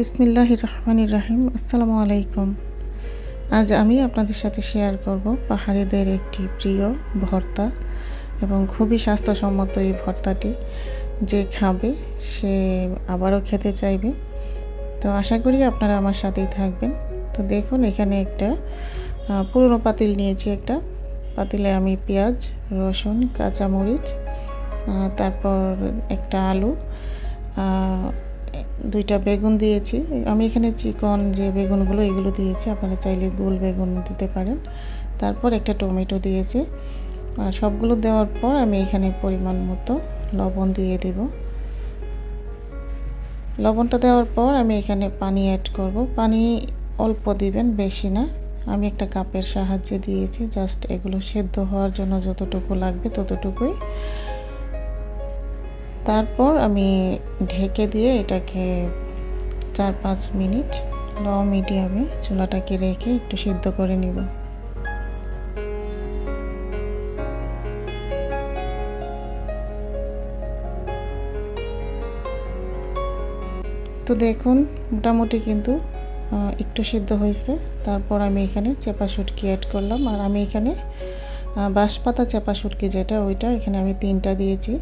বিসমিল্লাহ রহমান রাহিম। আসসালামু আলাইকুম। আজ আমি আপনাদের সাথে শেয়ার করব পাহাড়িদের একটি প্রিয় ভর্তা এবং খুবই স্বাস্থ্যসম্মত এই ভর্তাটি। যে খাবে, সে আবারও খেতে চাইবে। তো আশা করি আপনারা আমার সাথেই থাকবেন। তো দেখুন, এখানে একটা পুরনো পাতিল নিয়েছি একটা। পাতিলে আমি পেঁয়াজ, রসুন, কাঁচামরিচ তারপর একটা আলু দুইটা বেগুন দিয়েছি। আমি এখানে চিকন যে বেগুনগুলো, এগুলো দিয়েছি। আপনারা চাইলে গোল বেগুন দিতে পারেন। তারপর একটা টমেটো দিয়েছি। আর সবগুলো দেওয়ার পর আমি এখানে পরিমাণ মতো লবণ দিয়ে দেব। লবণটা দেওয়ার পর আমি এখানে পানি অ্যাড করব। পানি অল্প দিবেন, বেশি না। আমি একটা কাপের সাহায্যে দিয়েছি। জাস্ট এগুলো সেদ্ধ হওয়ার জন্য যতটুকু লাগবে ততটুকুই। তারপর আমি ঢেকে দিয়ে এটাকে চার পাঁচ মিনিট লো মিডিয়ামে চুলাটাকে রেখে একটু সিদ্ধ করে নিব। তো দেখুন, মোটামুটি কিন্তু একটু সিদ্ধ হয়েছে। তারপর আমি এখানে চেপা শুটকি অ্যাড করলাম। আর আমি এখানে বাঁশপাতা চেপা শুটকি যেটা, ওইটা এখানে আমি তিনটা দিয়েছি।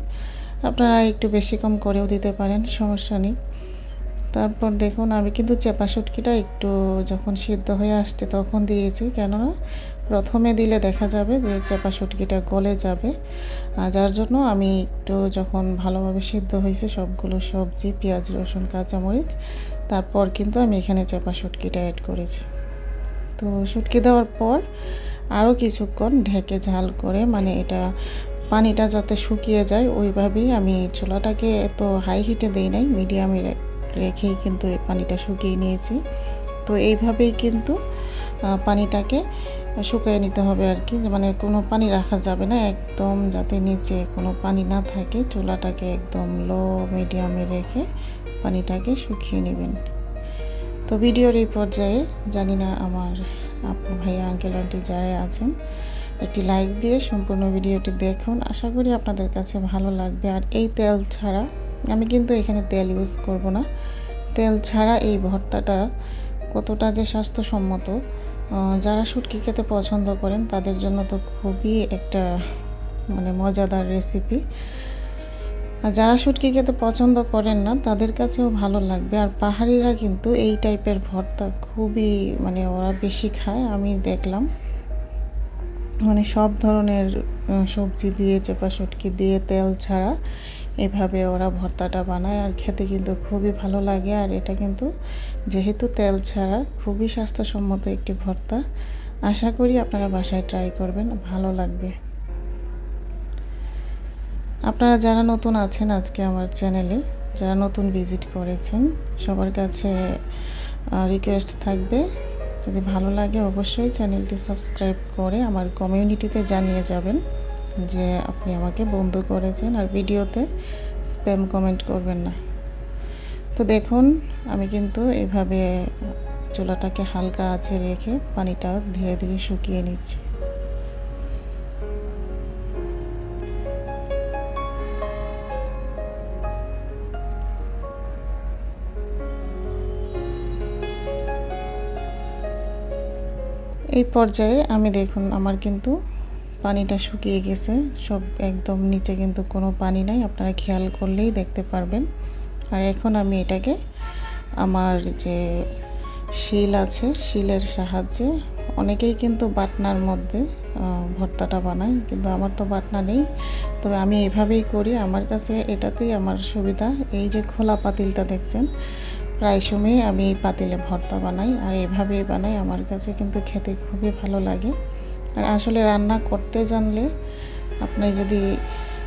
আপনারা একটু বেশি কম করেও দিতে পারেন, সমস্যা নেই। তারপর দেখুন, আমি কিন্তু চেপা শুটকিটা একটু যখন সিদ্ধ হয়ে আসছে তখন দিয়েছি, কেননা প্রথমে দিলে দেখা যাবে যে চেপা শুটকিটা গলে যাবে। আর যার জন্য আমি একটু যখন ভালোভাবে সিদ্ধ হয়েছে সবগুলো সবজি, পেঁয়াজ, রসুন, কাঁচামরিচ, তারপর কিন্তু আমি এখানে চেপা শুটকিটা অ্যাড করেছি। তো শুটকি দেওয়ার পর আরও কিছুক্ষণ ঢেকে ঝাল করে মানে এটা পানিটা যাতে শুকিয়ে যায়, ওইভাবেই আমি চুলাটাকে এত হাই হিটে দেই নাই মিডিয়ামে রেখেই কিন্তু এই পানিটা শুকিয়ে নিয়েছি। তো এইভাবেই কিন্তু পানিটাকে শুকিয়ে নিতে হবে আর কি মানে কোনো পানি রাখা যাবে না, একদম যাতে নিচে কোনো পানি না থাকে, চুলাটাকে একদম লো মিডিয়ামে রেখে পানিটাকে শুকিয়ে নেবেন। তো ভিডিওর এই পর্যায়ে জানি না আমার আপু ভাইয়া আঙ্কেল আন্টি যারা আছেন একটি লাইক দিয়ে সম্পূর্ণ ভিডিওটি দেখুন। আশা করি আপনাদের কাছে ভালো লাগবে। আর এই তেল ছাড়া আমি কিন্তু এখানে তেল ইউজ করব না। তেল ছাড়া এই ভর্তাটা কতটা যে স্বাস্থ্যসম্মত যারা শুটকি খেতে পছন্দ করেন, তাদের জন্য তো খুবই একটা মানে মজাদার রেসিপি আর যারা শুটকি খেতে পছন্দ করেন না, তাদের কাছেও ভালো লাগবে। আর পাহাড়িরা কিন্তু এই টাইপের ভর্তা খুবই মানে ওরা বেশি খায়, আমি দেখলাম। মানে সব ধরনের সবজি দিয়ে চেপা শুটকি দিয়ে তেল ছাড়া এভাবে ওরা ভর্তাটা বানায় আর খেতে কিন্তু খুবই ভালো লাগে। আর এটা কিন্তু যেহেতু তেল ছাড়া খুবই স্বাস্থ্যসম্মত একটি ভর্তা। আশা করি আপনারা বাসায় ট্রাই করবেন, ভালো লাগবে। আপনারা যারা নতুন আছেন আজকে আমার চ্যানেলে যারা নতুন ভিজিট করেছেন, সবার কাছে রিকোয়েস্ট থাকবে যদি ভালো লাগে অবশ্যই চ্যানেলটি সাবস্ক্রাইব করে আমার কমিউনিটিতে জানিয়ে যাবেন যে আপনি আমাকে বন্ধু করেছেন আর ভিডিওতে স্প্যাম কমেন্ট করবেন না। তো দেখুন, আমি কিন্তু এভাবে চুলাটাকে হালকা আছে রেখে পানিটা ধীরে ধীরে শুকিয়ে নিচ্ছি। এই পর্যায়ে আমি দেখুন, আমার কিন্তু পানিটা শুকিয়ে গেছে। সব একদম নিচে কিন্তু কোনো পানি নাই, আপনারা খেয়াল করলেই দেখতে পারবেন। আর এখন আমি এটাকে আমার যে শিল আছে, শিলের সাহায্যে অনেকেই কিন্তু বাটনার মধ্যে ভর্তাটা বানায়, কিন্তু আমার তো বাটনা নেই। তবে আমি এভাবেই করি, আমার কাছে এটাতেই আমার সুবিধা। এই যে খোলা পাতিলটা দেখছেন প্রায় সময়ই আমি এই পাতিলে ভর্তা বানাই আর এভাবেই বানাই। আমার কাছে কিন্তু খেতে খুবই ভালো লাগে। আর আসলে রান্না করতে জানলে আপনি যদি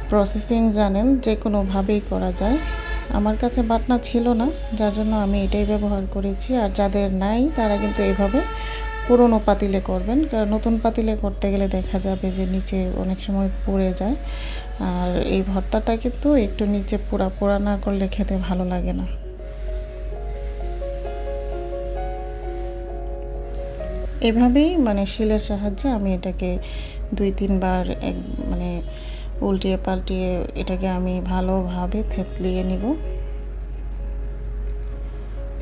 প্রসেসিং জানেন যে কোনোভাবেই করা যায়। আমার কাছে বাটনা ছিল না, যার জন্য আমি এটাই ব্যবহার করেছি। আর যাদের নাই, তারা কিন্তু এইভাবে পুরনো পাতিলে করবেন। কারণ নতুন পাতিলে করতে গেলে দেখা যাবে যে নিচে অনেক সময় পড়ে যায়। আর এই ভর্তাটা কিন্তু একটু নিচে পোড়া পোড়া না করলে খেতে ভালো লাগে না। এভাবেই মানে শিলের সাহায্যে আমি এটাকে দুই, তিনবার এক মানে উল্টিয়ে পাল্টিয়ে এটাকে আমি ভালোভাবে থেতলিয়ে নিব।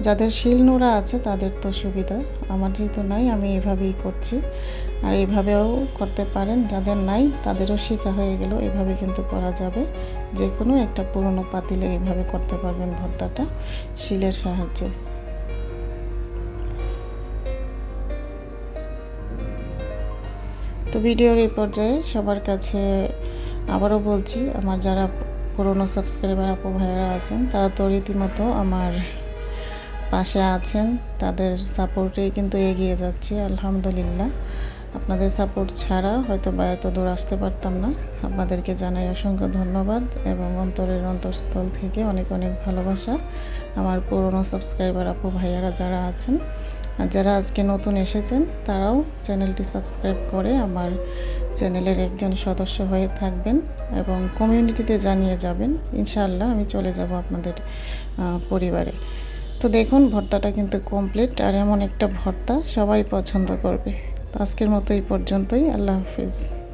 যাদের শিল নোড়া আছে তাদের তো সুবিধা, আমার যেহেতু নাই আমি এভাবেই করছি। আর এভাবেও করতে পারেন, যাদের নাই তাদেরও শেখা হয়ে গেল, এভাবে কিন্তু করা যাবে। যে কোনো একটা পুরনো পাতিলে এভাবে করতে পারবেন ভর্তাটা, শিলের সাহায্যে। তো ভিডিওর এই পর্যায়ে সবার কাছে আবারও বলছি, আমার যারা পুরনো সাবস্ক্রাইবার আপু ভাইয়েরা আছেন, তারা তো রীতিমতো আমার পাশে আছেন, তাদের সাপোর্টেই কিন্তু এগিয়ে যাচ্ছি, আলহামদুলিল্লাহ। আপনাদের সাপোর্ট ছাড়া হয়তো বা এত দূর আসতে পারতাম না। আপনাদেরকে জানাই অসংখ্য ধন্যবাদ এবং অন্তরের অন্তঃস্থল থেকে অনেক অনেক ভালোবাসা। আমার পুরনো সাবস্ক্রাইবার আপু ভাইয়ারা যারা আছেন, আর যারা আজকে নতুন এসেছেন, তারাও চ্যানেলটি সাবস্ক্রাইব করে আমার চ্যানেলের একজন সদস্য হয়ে থাকবেন এবং কমিউনিটিতে জানিয়ে যাবেন, ইনশাআল্লাহ আমি চলে যাব আপনাদের পরিবারে। তো দেখুন, ভর্তাটা কিন্তু কমপ্লিট আর এমন একটা ভর্তা সবাই পছন্দ করবে। আজকের মতো এই পর্যন্তই। আল্লাহ হাফিজ।